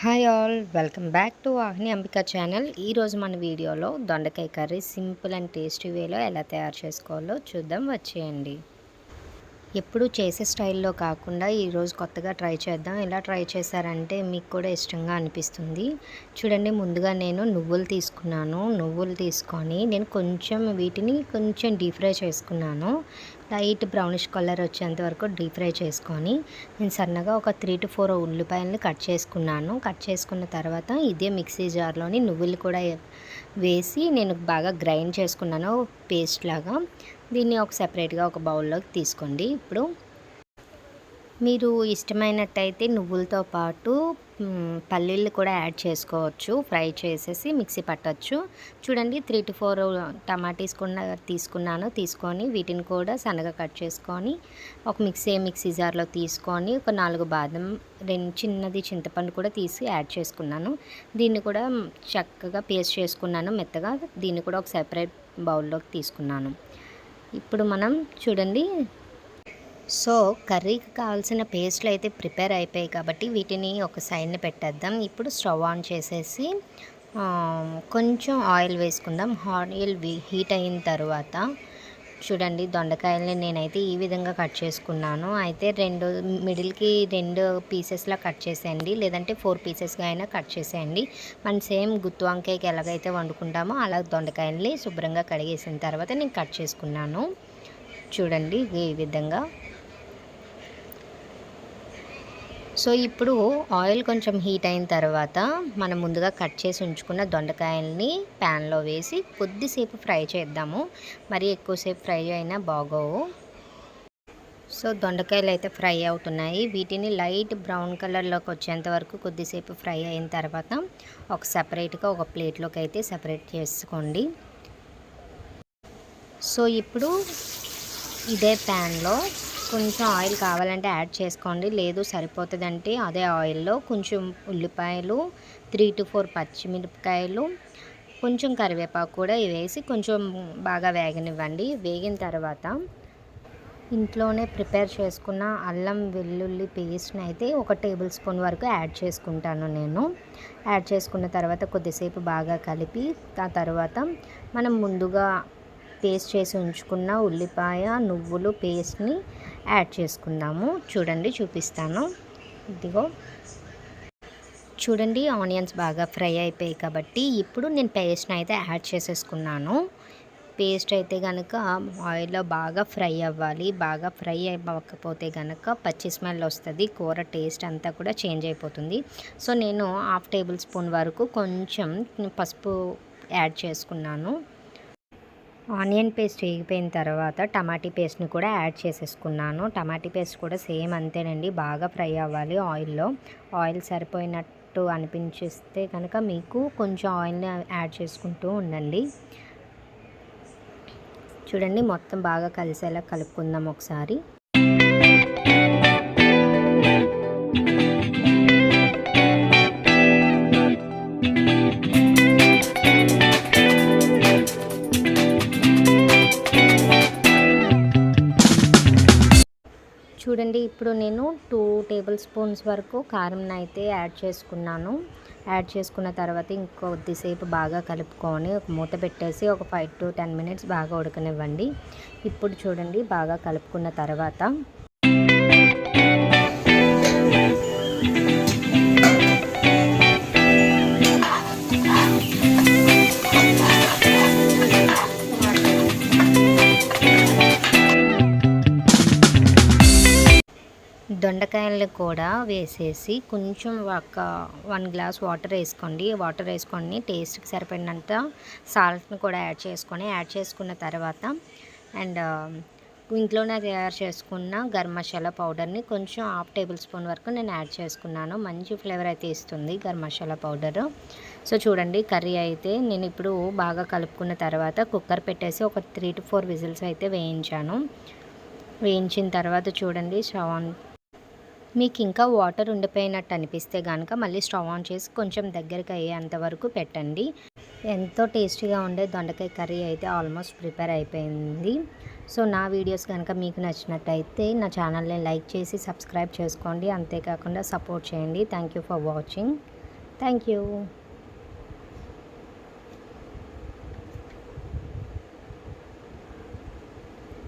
Hi all welcome back to Vahini Ambika channel. ఈరోజు మన వీడియోలో దొండకాయ కర్రీ సింపుల్ అండ్ టేస్టీ వేలో ఎలా తయారు చేసుకోవాలో చూద్దాం. వచ్చేయండి. ఎప్పుడు చేసే స్టైల్లో కాకుండా ఈరోజు కొత్తగా ట్రై చేద్దాం. ఎలా ట్రై చేశారంటే మీకు కూడా ఇష్టంగా అనిపిస్తుంది. చూడండి ముందుగా నేను నువ్వులు తీసుకున్నాను. నువ్వులు తీసుకొని నేను కొంచెం వీటిని కొంచెం డీప్ ఫ్రై చేసుకున్నాను. లైట్ బ్రౌనిష్ కలర్ వచ్చేంత వరకు డీప్ ఫ్రై చేసుకొని నేను సన్నగా ఒక త్రీ టు ఫోర్ ఉల్లిపాయలను కట్ చేసుకున్నాను. కట్ చేసుకున్న తర్వాత ఇదే మిక్సీ జార్లోని నువ్వులు కూడా వేసి నేను బాగా గ్రైండ్ చేసుకున్నాను. పేస్ట్ లాగా దీన్ని ఒక సెపరేట్గా ఒక బౌల్లోకి తీసుకోండి. ఇప్పుడు మీరు ఇష్టమైనట్టయితే నువ్వులతో పాటు పల్లీలు కూడా యాడ్ చేసుకోవచ్చు. ఫ్రై చేసేసి మిక్సీ పట్టచ్చు. చూడండి త్రీ టు ఫోర్ టమాటీస్ కూడా తీసుకున్నాను. తీసుకొని వీటిని కూడా సన్నగా కట్ చేసుకొని ఒక మిక్సీ మిక్సీ జార్లో తీసుకొని ఒక నాలుగు బాదం రెండు చిన్నది చింతపండు కూడా తీసి యాడ్ చేసుకున్నాను. దీన్ని కూడా చక్కగా పేస్ట్ చేసుకున్నాను మెత్తగా. దీన్ని కూడా ఒక సెపరేట్ బౌల్లోకి తీసుకున్నాను. ఇప్పుడు మనం చూడండి. సో కర్రీకి కావాల్సిన పేస్ట్లు అయితే ప్రిపేర్ అయిపోయాయి కాబట్టి వీటిని ఒక సైడ్ని పెట్టేద్దాం. ఇప్పుడు స్టవ్ ఆన్ చేసేసి కొంచెం ఆయిల్ వేసుకుందాం. ఆయిల్ హీట్ అయిన తర్వాత చూడండి దొండకాయల్ని నేనైతే ఈ విధంగా కట్ చేసుకున్నాను. అయితే రెండు మిడిల్కి రెండు పీసెస్లా కట్ చేసేయండి లేదంటే ఫోర్ పీసెస్గా అయినా కట్ చేసేయండి. మనం సేమ్ గుత్తు వంకాయకి ఎలాగైతే వండుకుంటామో అలా దొండకాయల్ని శుభ్రంగా కడిగేసిన తర్వాత నేను కట్ చేసుకున్నాను. చూడండి ఈ విధంగా సో ఇప్పుడు ఆయిల్ కొంచెం హీట్ అయిన తర్వాత మనం ముందుగా కట్ చేసి ఉంచుకున్న దొండకాయల్ని ప్యాన్లో వేసి కొద్దిసేపు ఫ్రై చేద్దాము. మరి ఎక్కువసేపు ఫ్రై అయినా బాగోవు. సో దొండకాయలు అయితే ఫ్రై అవుతున్నాయి. వీటిని లైట్ బ్రౌన్ కలర్లోకి వచ్చేంత వరకు కొద్దిసేపు ఫ్రై అయిన తర్వాత ఒక సపరేట్గా ఒక ప్లేట్లోకి అయితే సపరేట్ చేసుకోండి. సో ఇప్పుడు ఇదే ప్యాన్లో కొంచెం ఆయిల్ కావాలంటే యాడ్ చేసుకోండి. లేదు సరిపోతుందంటే అదే ఆయిల్లో కొంచెం ఉల్లిపాయలు త్రీ టు ఫోర్ పచ్చిమిరపకాయలు కొంచెం కరివేపాకు కూడా వేసి కొంచెం బాగా వేగనివ్వండి. వేగిన తర్వాత ఇంట్లోనే ప్రిపేర్ చేసుకున్న అల్లం వెల్లుల్లి పేస్ట్ని అయితే ఒక టేబుల్ స్పూన్ వరకు యాడ్ చేసుకుంటాను నేను. యాడ్ చేసుకున్న తర్వాత కొద్దిసేపు బాగా కలిపి ఆ తర్వాత మనం ముందుగా పేస్ట్ చేసి ఉంచుకున్న ఉల్లిపాయ నువ్వులు పేస్ట్ని యాడ్ చేసుకుందాము. చూడండి చూపిస్తాను. ఇదిగో. చూడండి ఆనియన్స్ బాగా ఫ్రై అయిపోయాయి కాబట్టి ఇప్పుడు నేను పేస్ట్ని అయితే యాడ్ చేసేసుకున్నాను. పేస్ట్ అయితే కనుక ఆయిల్లో బాగా ఫ్రై అవ్వాలి. బాగా ఫ్రై అవ్వకపోతే కనుక పచ్చి స్మెల్ వస్తుంది కూర టేస్ట్ అంతా కూడా చేంజ్ అయిపోతుంది. సో నేను హాఫ్ టేబుల్ స్పూన్ వరకు కొంచెం పసుపు యాడ్ చేసుకున్నాను. ఆనియన్ పేస్ట్ వేగిపోయిన తర్వాత టమాటీ పేస్ట్ని కూడా యాడ్ చేసేసుకున్నాను. టమాటీ పేస్ట్ కూడా సేమ్ అంతేనండి. బాగా ఫ్రై అవ్వాలి ఆయిల్లో. ఆయిల్ సరిపోయినట్టు అనిపించిస్తే కనుక మీకు కొంచెం ఆయిల్ని యాడ్ చేసుకుంటూ ఉండండి. చూడండి మొత్తం బాగా కలిసేలా కలుపుకుందాం ఒకసారి. ఇప్పుడు నేను టూ టేబుల్ స్పూన్స్ వరకు కారం అయితే యాడ్ చేసుకున్నాను. యాడ్ చేసుకున్న తర్వాత ఇంకొద్దిసేపు బాగా కలుపుకొని ఒక మూత పెట్టేసి ఒక ఫైవ్ టు టెన్ మినిట్స్ బాగా ఉడకనివ్వండి. ఇప్పుడు చూడండి బాగా కలుపుకున్న తర్వాత దొండకాయలు కూడా వేసేసి కొంచెం ఒక వన్ గ్లాస్ వాటర్ వేసుకోండి. వాటర్ వేసుకొని టేస్ట్కి సరిపడినంత సాల్ట్ని కూడా యాడ్ చేసుకొని యాడ్ చేసుకున్న తర్వాత అండ్ ఇంట్లోనే తయారు చేసుకున్న గరం మసాలా పౌడర్ని కొంచెం హాఫ్ టేబుల్ స్పూన్ వరకు నేను యాడ్ చేసుకున్నాను. మంచి ఫ్లేవర్ అయితే ఇస్తుంది గరం మసాలా పౌడరు. సో చూడండి కర్రీ అయితే నేను ఇప్పుడు బాగా కలుపుకున్న తర్వాత కుక్కర్ పెట్టేసి ఒక త్రీ టు ఫోర్ విజిల్స్ అయితే వేయించాను. వేయించిన తర్వాత చూడండి స్టవ్ మీకు ఇంకా వాటర్ ఉండిపోయినట్టు అనిపిస్తే కనుక మళ్ళీ స్టవ్ ఆన్ చేసి కొంచెం దగ్గరికి అయ్యేంత వరకు పెట్టండి. ఎంతో టేస్టీగా ఉండే దొండకాయ కర్రీ అయితే ఆల్మోస్ట్ ప్రిపేర్ అయిపోయింది. సో నా వీడియోస్ కనుక మీకు నచ్చినట్టయితే నా ఛానల్ని లైక్ చేసి సబ్స్క్రైబ్ చేసుకోండి. అంతేకాకుండా సపోర్ట్ చేయండి. Thank you for watching. Thank you.